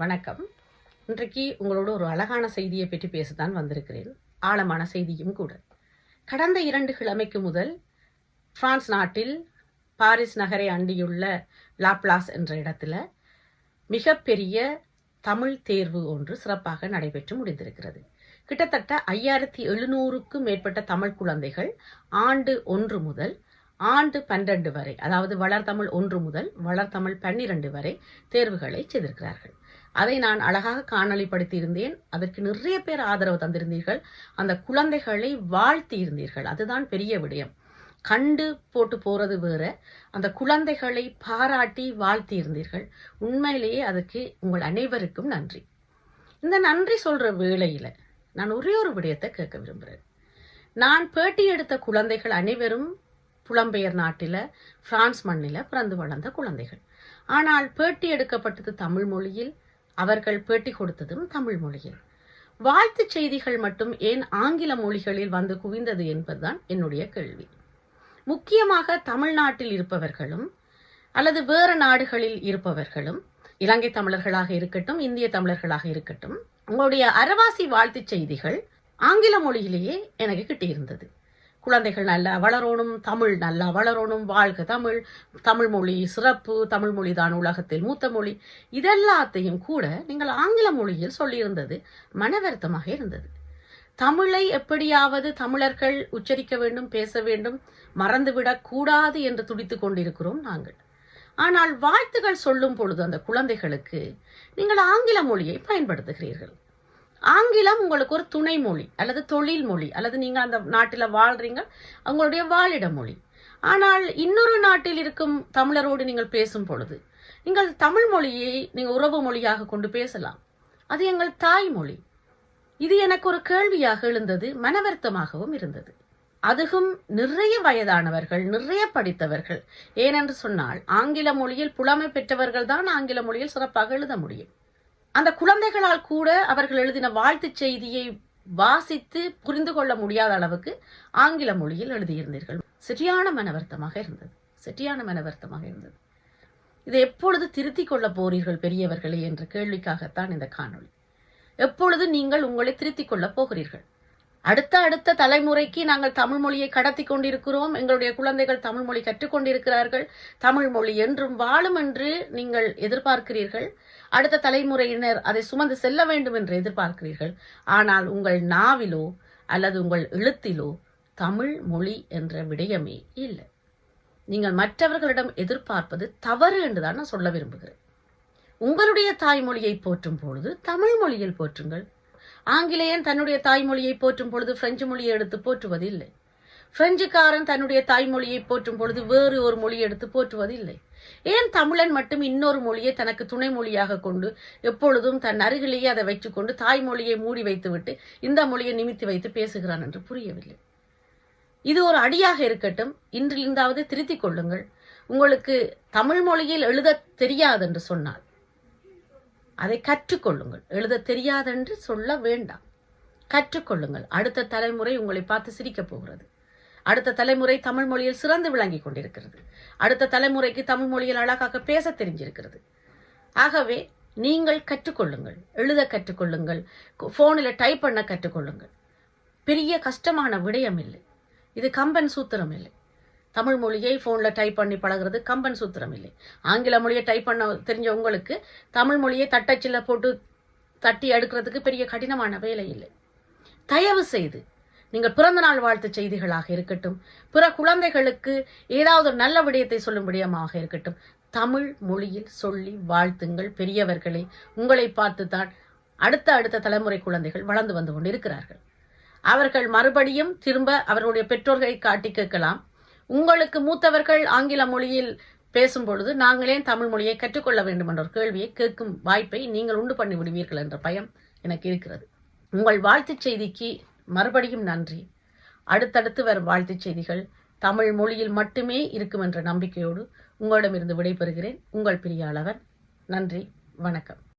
வணக்கம். இன்றைக்கு உங்களோட ஒரு அழகான செய்தியை பற்றி பேசத்தான் வந்திருக்கிறேன். ஆழமான செய்தியும் கூட. கடந்த இரண்டு கிழமைக்கு முதல் பிரான்ஸ் நாட்டில் பாரிஸ் நகரை அண்டியுள்ள லாப்லாஸ் என்ற இடத்துல மிகப்பெரிய தமிழ் தேர்வு ஒன்று சிறப்பாக நடைபெற்று முடிந்திருக்கிறது. கிட்டத்தட்ட ஐயாயிரத்தி எழுநூறுக்கும் மேற்பட்ட தமிழ் குழந்தைகள் ஆண்டு ஒன்று முதல் ஆண்டு பன்னிரண்டு வரை அதாவது வளர்தமிழ் ஒன்று முதல் வளர்தமிழ் பன்னிரண்டு வரை தேர்வுகளை செய்திருக்கிறார்கள். அதை நான் அழகாக காணொளிப்படுத்தியிருந்தேன். அதற்கு நிறைய பேர் ஆதரவு தந்திருந்தீர்கள். அந்த குழந்தைகளை வாழ்த்தி இருந்தீர்கள் அதுதான் பெரிய விடயம். கண்டு போட்டு போறது வேற. அந்த குழந்தைகளை பாராட்டி வாழ்த்தி இருந்தீர்கள் உண்மையிலேயே அதுக்கு உங்கள் அனைவருக்கும் நன்றி. இந்த நன்றி சொல்ற வேளையில நான் ஒரே ஒரு விடயத்தை கேட்க விரும்புகிறேன் நான் பேட்டி எடுத்த குழந்தைகள் அனைவரும் புலம்பெயர் நாட்டில் பிரான்ஸ் மண்ணில் பிறந்து வளர்ந்த குழந்தைகள். ஆனால் பேட்டி எடுக்கப்பட்டது தமிழ் மொழியில் அவர்கள் பேட்டி கொடுத்ததும் தமிழ் மொழியில். வாழ்த்து செய்திகள் மட்டும் ஏன் ஆங்கில மொழிகளில் வந்து குவிந்தது என்பதுதான் என்னுடைய கேள்வி. முக்கியமாக தமிழ்நாட்டில் இருப்பவர்களும் அல்லது வேறு நாடுகளில் இருப்பவர்களும் இலங்கை தமிழர்களாக இருக்கட்டும் இந்திய தமிழர்களாக இருக்கட்டும் உங்களுடைய அரவாசி வாழ்த்துச் செய்திகள் ஆங்கில மொழியிலேயே எனக்கு கிட்டியிருந்தது. குழந்தைகள் நல்லா வளரணும் தமிழ் நல்லா வளரணும் வாழ்க தமிழ் தமிழ் மொழி சிறப்பு தமிழ் மொழி தான் உலகத்தில் மூத்த மொழி. இதெல்லாத்தையும் கூட நீங்கள் ஆங்கில மொழியில் சொல்லியிருந்தது மனவருத்தமாக இருந்தது. தமிழை எப்படியாவது தமிழர்கள் உச்சரிக்க வேண்டும் பேச வேண்டும் மறந்துவிடக் கூடாது என்று துடித்து கொண்டிருக்கிறோம் நாங்கள். ஆனால் வாழ்த்துகள் சொல்லும் பொழுது அந்த குழந்தைகளுக்கு நீங்கள் ஆங்கில மொழியை பயன்படுத்துகிறீர்கள். ஆங்கிலம் உங்களுக்கு ஒரு துணை மொழி அல்லது தொழில் மொழி அல்லது நீங்க அந்த நாட்டில் வாழ்றீங்க உங்களுடைய வாழிட மொழி. ஆனால் இன்னொரு நாட்டில் இருக்கும் தமிழரோடு நீங்கள் பேசும் பொழுது நீங்கள் தமிழ் மொழியை நீங்கள் உறவு மொழியாக கொண்டு பேசலாம். அது எங்கள் தாய்மொழி இது எனக்கு ஒரு கேள்வியாக எழுந்தது மனவருத்தமாகவும் இருந்தது. அதுவும் நிறைய வயதானவர்கள் நிறைய படித்தவர்கள். ஏனென்று சொன்னால் ஆங்கில மொழியில் புலமை பெற்றவர்கள் தான் ஆங்கில மொழியில் சிறப்பாக எழுத முடியும். அந்த குழந்தைகளால் கூட அவர்கள் எழுதின வாழ்த்துச் செய்தியை வாசித்து புரிந்து கொள்ள முடியாத அளவுக்கு ஆங்கில மொழியில் எழுதியிருந்தீர்கள். சரியான மனவர்த்தமாக இருந்தது. சரியான மனவர்த்தமாக இருந்தது. இதை எப்பொழுது திருத்திக் கொள்ள போறீர்கள் பெரியவர்களே என்ற கேள்விக்காகத்தான் இந்த காணொளி. எப்பொழுது நீங்கள் உங்களை திருத்திக் கொள்ளப் போகிறீர்கள்? அடுத்த அடுத்த தலைமுறைக்கு நாங்கள் தமிழ் மொழியை கடத்தி கொண்டிருக்கிறோம். எங்களுடைய குழந்தைகள் தமிழ் மொழி கற்றுக்கொண்டிருக்கிறார்கள் தமிழ் மொழி என்றும் வாழும் என்று நீங்கள் எதிர்பார்க்கிறீர்கள். அடுத்த தலைமுறையினர் அதை சுமந்து செல்ல வேண்டும் என்று எதிர்பார்க்கிறீர்கள். ஆனால் உங்கள் நாவிலோ அல்லது உங்கள் எழுத்திலோ தமிழ் மொழி என்ற விடயமே இல்லை. நீங்கள் மற்றவர்களிடம் எதிர்பார்ப்பது தவறு என்றுதான் நான் சொல்ல விரும்புகிறேன். உங்களுடைய தாய்மொழியை போற்றும் பொழுது தமிழ் மொழியில் போற்றுங்கள். ஆங்கிலேயன் தன்னுடைய தாய்மொழியை போற்றும் பொழுது பிரெஞ்சு மொழியை எடுத்து போற்றுவதில்லை. பிரெஞ்சுக்காரன் தன்னுடைய தாய்மொழியை போற்றும் பொழுது வேறு ஒரு மொழியை எடுத்து போற்றுவதில்லை. ஏன் தமிழன் மட்டும் இன்னொரு மொழியை தனக்கு துணை மொழியாக கொண்டு எப்பொழுதும் தன் அருகிலேயே அதை வைத்துக்கொண்டு தாய்மொழியை மூடி வைத்துவிட்டு இந்த மொழியை நிமித்தி வைத்து பேசுகிறான் என்று புரியவில்லை. இது ஒரு அடியாக இருக்கட்டும். இன்றிலிருந்தாவது திருத்திக் கொள்ளுங்கள். உங்களுக்கு தமிழ் மொழியில் எழுத தெரியாது என்று சொன்னால் அதை கற்றுக்கொள்ளுங்கள். எழுத தெரியாதென்று சொல்ல வேண்டாம். கற்றுக்கொள்ளுங்கள். அடுத்த தலைமுறை உங்களை பார்த்து சிரிக்கப் போகிறது. அடுத்த தலைமுறை தமிழ் மொழியில் சிறந்து விளங்கி கொண்டிருக்கிறது. அடுத்த தலைமுறைக்கு தமிழ் மொழியில் அழகாக பேச தெரிஞ்சிருக்கிறது. ஆகவே நீங்கள் கற்றுக்கொள்ளுங்கள். எழுத கற்றுக்கொள்ளுங்கள். ஃபோனில் டைப் பண்ண கற்றுக்கொள்ளுங்கள். பெரிய கஷ்டமான விடயம் இல்லை. இது கம்பன் சூத்திரம் இல்லை. தமிழ் மொழியை ஃபோனில் டைப் பண்ணி பழகிறது கம்பன் சூத்திரம் இல்லை. ஆங்கில மொழியை டைப் பண்ண தெரிஞ்ச உங்களுக்கு தமிழ் மொழியை தட்டச்சில் போட்டு தட்டி எடுக்கிறதுக்கு பெரிய கடினமான வேலை இல்லை. தயவு செய்து நீங்கள் பிறந்த நாள் வாழ்த்து செய்திகளாக இருக்கட்டும் பிற குழந்தைகளுக்கு ஏதாவது ஒரு நல்ல விடயத்தை சொல்லும் விடயமாக இருக்கட்டும் தமிழ் மொழியில் சொல்லி வாழ்த்துங்கள் பெரியவர்களை. உங்களை பார்த்து தான் அடுத்த அடுத்த தலைமுறை குழந்தைகள் வளர்ந்து வந்து கொண்டிருக்கிறார்கள். அவர்கள் மறுபடியும் திரும்ப அவர்களுடைய பெற்றோர்களை காட்டி கேட்கலாம். உங்களுக்கு மூத்தவர்கள் ஆங்கில மொழியில் பேசும் பொழுது நாங்களே தமிழ் மொழியை கற்றுக்கொள்ள வேண்டும் என்ற ஒரு கேள்வியை கேட்கும் வாய்ப்பை நீங்கள் உண்டு பண்ணி விடுவீர்கள் என்ற பயம் எனக்கு இருக்கிறது. உங்கள் வாழ்த்துச் செய்திக்கு மறுபடியும் நன்றி. அடுத்தடுத்து வரும் வாழ்த்துச் செய்திகள் தமிழ் மொழியில் மட்டுமே இருக்கும் என்ற நம்பிக்கையோடு உங்களிடமிருந்து விடைபெறுகிறேன். உங்கள் பிரியாளவன். நன்றி. வணக்கம்.